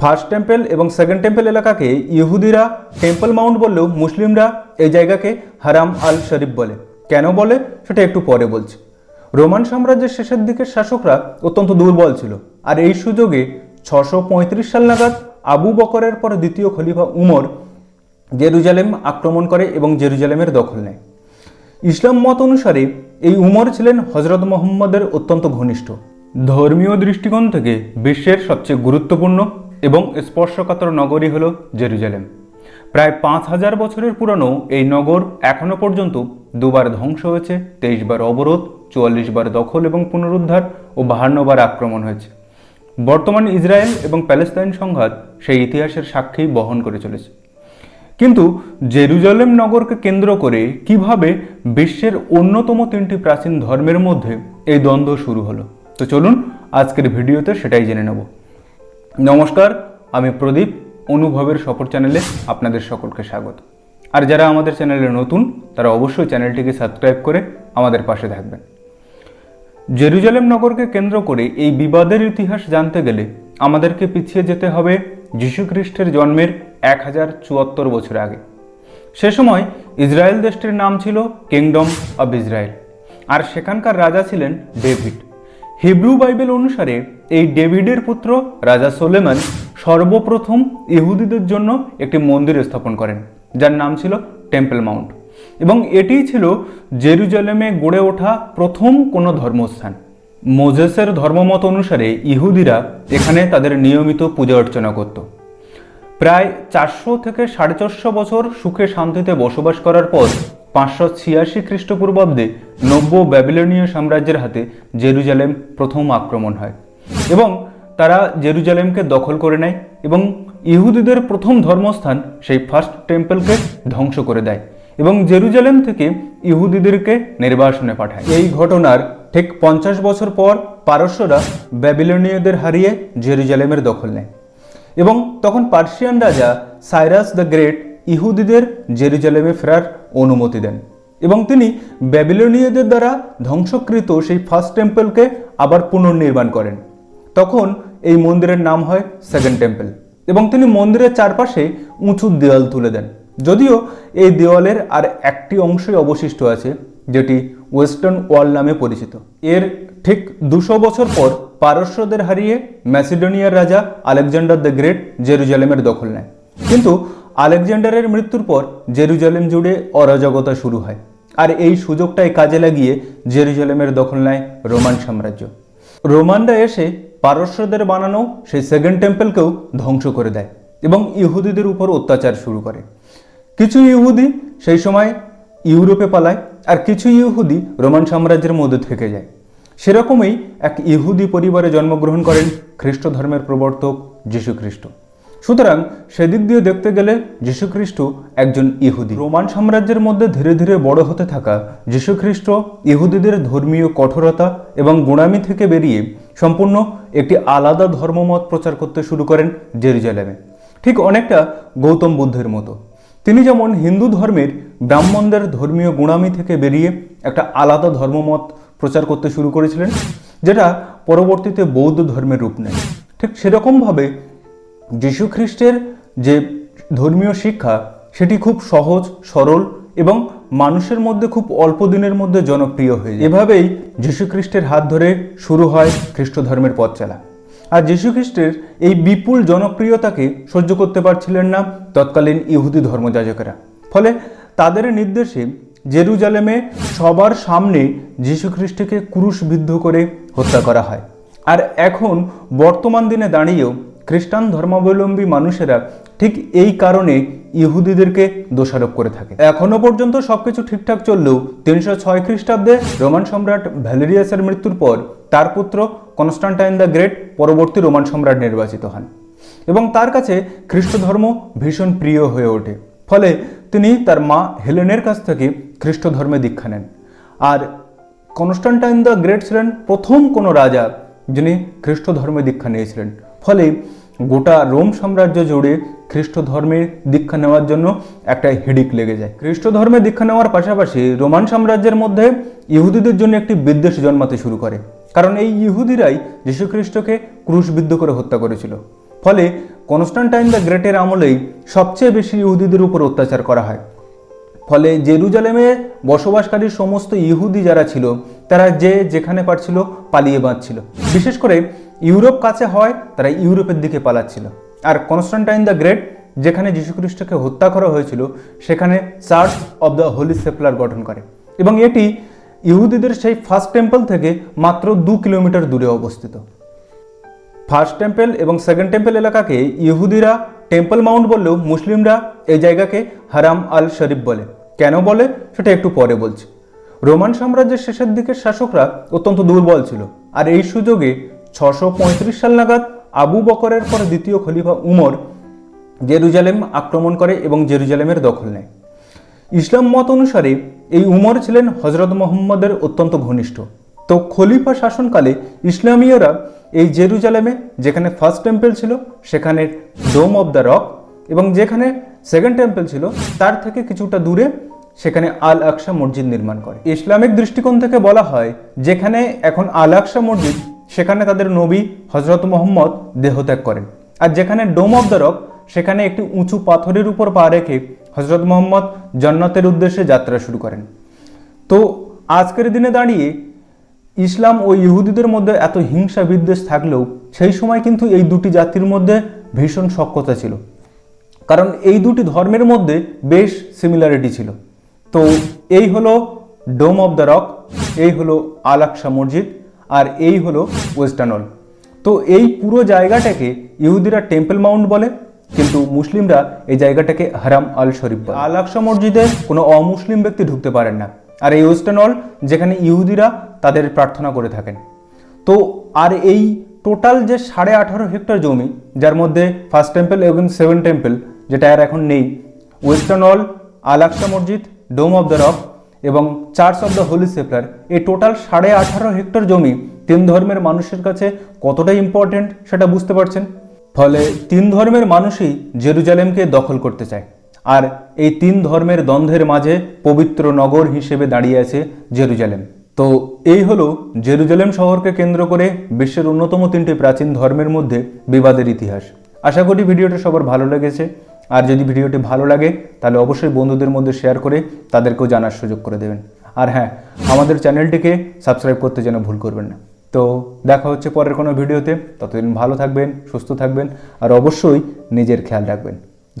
First temple এবং second temple এলাকাকে ইহুদিরা টেম্পল মাউন্ট বললেও মুসলিমরা এই জায়গাকে হারাম আল শরীফ বলে। কেন বলে? সেটা একটু পরে বলছি। রোমান সাম্রাজ্যের শেষের দিকের শাসকরা অত্যন্ত দুর্বল ছিল। আর এই সুযোগে ছশো পঁয়ত্রিশ সাল নাগাদ আবু বকরের পর দ্বিতীয় খলিফা উমর জেরুজালেম আক্রমণ করে এবং জেরুজালেমের দখল নেয়। ইসলাম মত অনুসারে এই উমর ছিলেন হজরত মোহাম্মদের অত্যন্ত ঘনিষ্ঠ। ধর্মীয় দৃষ্টিকোণ থেকে বিশ্বের সবচেয়ে গুরুত্বপূর্ণ এবং স্পর্শকাতর নগরী হল জেরুজালেম। প্রায় পাঁচ হাজার বছরের পুরনো এই নগর এখনও পর্যন্ত দুবার ধ্বংস হয়েছে, তেইশ বার অবরোধ, চুয়াল্লিশ বার দখল এবং পুনরুদ্ধার ও বাহান্ন বার আক্রমণ হয়েছে। বর্তমান ইসরায়েল এবং প্যালেস্তাইন সংঘাত সেই ইতিহাসের সাক্ষী বহন করে চলেছে। কিন্তু জেরুজালেম নগরকে কেন্দ্র করে কীভাবে বিশ্বের অন্যতম তিনটি প্রাচীন ধর্মের মধ্যে এই দ্বন্দ্ব শুরু হলো? তো চলুন আজকের ভিডিওতে সেটাই জেনে নেব। নমস্কার, আমি প্রদীপ, অনুভবের সফর চ্যানেলে আপনাদের সকলকে স্বাগত। আর যারা আমাদের চ্যানেলে নতুন, তারা অবশ্যই চ্যানেলটিকে সাবস্ক্রাইব করে আমাদের পাশে থাকবেন। জেরুজালেম নগরকে কেন্দ্র করে এই বিবাদের ইতিহাস জানতে গেলে আমাদেরকে পিছিয়ে যেতে হবে যীশুখ্রিস্টের জন্মের এক হাজার চুয়াত্তর বছর আগে। সে সময় ইসরায়েল দেশটির নাম ছিল কিংডম অব ইসরায়েল আর সেখানকার রাজা ছিলেন ডেভিড। হিব্রু বাইবেল অনুসারে এই ডেভিডের পুত্র রাজা সোলেমান সর্বপ্রথম ইহুদিদের জন্য একটি মন্দির স্থাপন করেন, যার নাম ছিল টেম্পল মাউন্ট। এবং এটিই ছিল জেরুজালেমে গড়ে ওঠা প্রথম কোনো ধর্মস্থান। মোজেসের ধর্মমত অনুসারে ইহুদিরা এখানে তাদের নিয়মিত পূজা অর্চনা করত। প্রায় চারশো থেকে সাড়ে চারশো বছর সুখে শান্তিতে বসবাস করার পর পাঁচশো ছিয়াশি খ্রিস্টপূর্বাব্দে নব্য ব্যাবিলনীয় সাম্রাজ্যের হাতে জেরুজালেম প্রথম আক্রমণ হয় এবং তারা জেরুজালেমকে দখল করে নেয় এবং ইহুদিদের প্রথম ধর্মস্থান সেই ফার্স্ট টেম্পলকে ধ্বংস করে দেয় এবং জেরুজালেম থেকে ইহুদিদেরকে নির্বাসনে পাঠায়। এই ঘটনার ঠিক পঞ্চাশ বছর পর পারস্যরা ব্যাবিলনীয়দের হারিয়ে জেরুজালেমের দখল নেয় এবং তখন পার্সিয়ান রাজা সাইরাস দ্য গ্রেট ইহুদিদের জেরুজালেমে ফেরার অনুমতি দেন এবং তিনি ব্যাবিলনীয়দের দ্বারা ধ্বংসকৃত সেই ফার্স্ট টেম্পলকে আবার পুনর্নির্মাণ করেন। তখন এই মন্দিরের নাম হয় সেকেন্ড টেম্পল এবং তিনি মন্দিরের চারপাশে উঁচু দেওয়াল তুলে দেন। যদিও এই দেওয়ালের আর একটি অংশই অবশিষ্ট আছে, যেটি ওয়েস্টার্ন ওয়াল নামে পরিচিত। এর ঠিক দুশো বছর পর পারস্যদের হারিয়ে ম্যাসিডোনিয়ার রাজা আলেকজান্ডার দ্য গ্রেট জেরুজালেমের দখল নেয়। কিন্তু আলেকজান্ডারের মৃত্যুর পর জেরুজালেম জুড়ে অরাজকতা শুরু হয়। আর এই সুযোগটাই কাজে লাগিয়ে জেরুজালেমের দখল নেয় রোমান সাম্রাজ্য। রোমানরা এসে পারস্যদের বানানো সেই সেকেন্ড টেম্পলকেও ধ্বংস করে দেয় এবং ইহুদিদের উপর অত্যাচার শুরু করে। কিছু ইহুদি সেই সময় ইউরোপে পালায় আর কিছু ইহুদি রোমান সাম্রাজ্যের মধ্যে থেকে যায়। সেরকমই এক ইহুদি পরিবারে জন্মগ্রহণ করেন খ্রিস্ট ধর্মের প্রবর্তক যীশু খ্রিস্ট সুতরাং সেদিক দিয়ে দেখতে গেলে যীশুখ্রিস্ট একজন ইহুদি। রোমান সাম্রাজ্যের মধ্যে ধীরে ধীরে বড় হতে থাকা যীশুখ্রিস্ট ইহুদিদের ধর্মীয় কঠোরতা এবং গুণামি থেকে বেরিয়ে সম্পূর্ণ একটি আলাদা ধর্মমত প্রচার করতে শুরু করেন জেরুজালেমে। ঠিক অনেকটা গৌতম বুদ্ধের মতো। তিনি যেমন হিন্দু ধর্মের ব্রাহ্মণদের ধর্মীয় গুণামি থেকে বেরিয়ে একটা আলাদা ধর্মমত প্রচার করতে শুরু করেছিলেন, যেটা পরবর্তীতে বৌদ্ধ ধর্মের রূপ নেয়। ঠিক সেরকমভাবে যীশুখ্রিস্টের যে ধর্মীয় শিক্ষা, সেটি খুব সহজ, সরল এবং মানুষের মধ্যে খুব অল্প দিনের মধ্যে জনপ্রিয় হয়ে যায়। এভাবেই যীশুখ্রিস্টের হাত ধরে শুরু হয় খ্রিস্ট ধর্মের পথ চলা। আর যীশুখ্রিস্টের এই বিপুল জনপ্রিয়তাকে সহ্য করতে পারছিলেন না তৎকালীন ইহুদি ধর্মযাজকেরা। ফলে তাদের নির্দেশে জেরুজালেমে সবার সামনে যীশুখ্রিস্টকে ক্রুশবিদ্ধ করে হত্যা করা হয়। আর এখন বর্তমান দিনে দাঁড়িয়েও খ্রিস্টান ধর্মাবলম্বী মানুষেরা ঠিক এই কারণে ইহুদিদেরকে দোষারোপ করে থাকে। এখনও পর্যন্ত সবকিছু ঠিকঠাক চললেও তিনশো ছয় খ্রিস্টাব্দে রোমান সম্রাট ভ্যালেরিয়াসের মৃত্যুর পর তার পুত্র কনস্টান্টাইন দ্য গ্রেট পরবর্তী রোমান সম্রাট নির্বাচিত হন এবং তার কাছে খ্রিস্ট ধর্ম ভীষণ প্রিয় হয়ে ওঠে। ফলে তিনি তার মা হেলেনের কাছ থেকে খ্রিস্ট ধর্মে দীক্ষা নেন। আর কনস্টান্টাইন দ্য গ্রেট ছিলেন প্রথম কোনো রাজা যিনি খ্রিস্ট ধর্মে দীক্ষা নিয়েছিলেন। ফলে গোটা রোম সাম্রাজ্য জুড়ে খ্রিস্ট ধর্মে দীক্ষা নেওয়ার জন্য একটা হিডিক লেগে যায়। খ্রিস্ট ধর্মে দীক্ষা নেওয়ার পাশাপাশি রোমান সাম্রাজ্যের মধ্যে ইহুদিদের জন্য একটি বিদ্বেষ জন্মাতে শুরু করে। কারণ এই ইহুদিরাই যীশুখ্রিস্টকে ক্রুশবিদ্ধ করে হত্যা করেছিল। ফলে কনস্টান্টাইন দ্য গ্রেটের আমলেই সবচেয়ে বেশি ইহুদিদের উপর অত্যাচার করা হয়। ফলে জেরুজালেমে বসবাসকারী সমস্ত ইহুদি যারা ছিল, তারা যে যেখানে পারছিল পালিয়ে বাঁচছিল। বিশেষ করে ইউরোপ কাছে হয়, তারা ইউরোপের দিকে পালাচ্ছিল। আর কনস্টান্টাইন দ্য গ্রেট, যেখানে যীশুখ্রিস্টকে হত্যা করা হয়েছিল, সেখানে Church of the Holy Sepulchre গঠন করে। এবং এটি ইহুদিদের সেই ফার্স্ট টেম্পল থেকে মাত্র দু কিলোমিটার দূরে অবস্থিত। ফার্স্ট টেম্পল এবং সেকেন্ড টেম্পল এলাকাকে ইহুদিরা টেম্পল মাউন্ট বললেও মুসলিমরা এই জায়গাকে হারাম আল শরীফ বলে। কেন বলে? সেটা একটু পরে বলছি। রোমান সাম্রাজ্যের শেষের দিকের শাসকরা অত্যন্ত দুর্বল ছিল। আর এই সুযোগে ছশো সাল নাগাদ আবু বকরের পর দ্বিতীয় খলিফা উমর জেরুজালেম আক্রমণ করে এবং জেরুজালেমের দখল নেয়। ইসলাম মত অনুসারে এই উমর ছিলেন হজরত মোহাম্মদের অত্যন্ত ঘনিষ্ঠ। তো খলিফা শাসনকালে ইসলামীয়রা এই জেরুজালেমে, যেখানে ফার্স্ট টেম্পল ছিল, সেখানে ডোম অব দ্য রক এবং যেখানে সেকেন্ড টেম্পল ছিল, তার থেকে কিছুটা দূরে সেখানে আল আকসা মসজিদ নির্মাণ করে। ইসলামিক দৃষ্টিকোণ থেকে বলা হয়, যেখানে এখন আল আকসা মসজিদ সেখানে তাদের নবী হজরত মোহাম্মদ দেহত্যাগ করেন। আর যেখানে ডোম অব দ্য রক, সেখানে একটি উঁচু পাথরের উপর পা রেখে হজরত মোহাম্মদ জন্নতের উদ্দেশ্যে যাত্রা শুরু করেন। তো আজকের দিনে দাঁড়িয়ে ইসলাম ও ইহুদিদের মধ্যে এত হিংসা বিদ্বেষ থাকলেও সেই সময় কিন্তু এই দুটি জাতির মধ্যে ভীষণ সক্ষতা ছিল। কারণ এই দুটি ধর্মের মধ্যে বেশ সিমিলারিটি ছিল। তো এই হলো ডোম অফ দ্য রক, এই হলো আলাকসা মসজিদ আর এই হলো ওয়েস্টার্নল তো এই পুরো জায়গাটাকে ইহুদিরা টেম্পল মাউন্ট বলে, কিন্তু মুসলিমরা এই জায়গাটাকে হারাম আল শরীফ বলে। আল আকসা মসজিদে কোনো অমুসলিম ব্যক্তি ঢুকতে পারেন না। আর এই ওয়েস্টার্ন যেখানে ইহুদিরা তাদের প্রার্থনা করে থাকেন। তো আর এই টোটাল যে সাড়ে আঠারো হেক্টর জমি, যার মধ্যে ফার্স্ট টেম্পল এবং সেভেন টেম্পল, যেটা আর এখন নেই, ওয়েস্টার্ন আল আকসা মসজিদ, ডোম অফ দ্য রক এবং Church of the Holy Sepulchre এই টোটাল সাড়ে আঠারো হেক্টর জমি তিন ধর্মের মানুষের কাছে কতটা ইম্পর্টেন্ট সেটা বুঝতে পারছেন? ফলে তিন ধর্মের মানুষই জেরুজালেমকে দখল করতে চায়। আর এই তিন ধর্মের দ্বন্দ্বের মাঝে পবিত্র নগর হিসেবে দাঁড়িয়ে আছে জেরুজালেম। তো এই হলো জেরুজালেম শহরকে কেন্দ্র করে বিশ্বের অন্যতম তিনটি প্রাচীন ধর্মের মধ্যে বিবাদের ইতিহাস। আশা করি ভিডিওটা সবার ভালো লেগেছে। আর যদি ভিডিওটি ভালো লাগে, তাহলে অবশ্যই বন্ধুদের মধ্যে শেয়ার করে তাদেরকেও জানার সুযোগ করে দেবেন। আর হ্যাঁ আমাদের চ্যানেলটিকে সাবস্ক্রাইব করতে যেন ভুল করবেন না। তো দেখা হচ্ছে পরের কোনো ভিডিওতে। ততদিন ভালো থাকবেন, সুস্থ থাকবেন, আর অবশ্যই নিজের খেয়াল রাখবেন।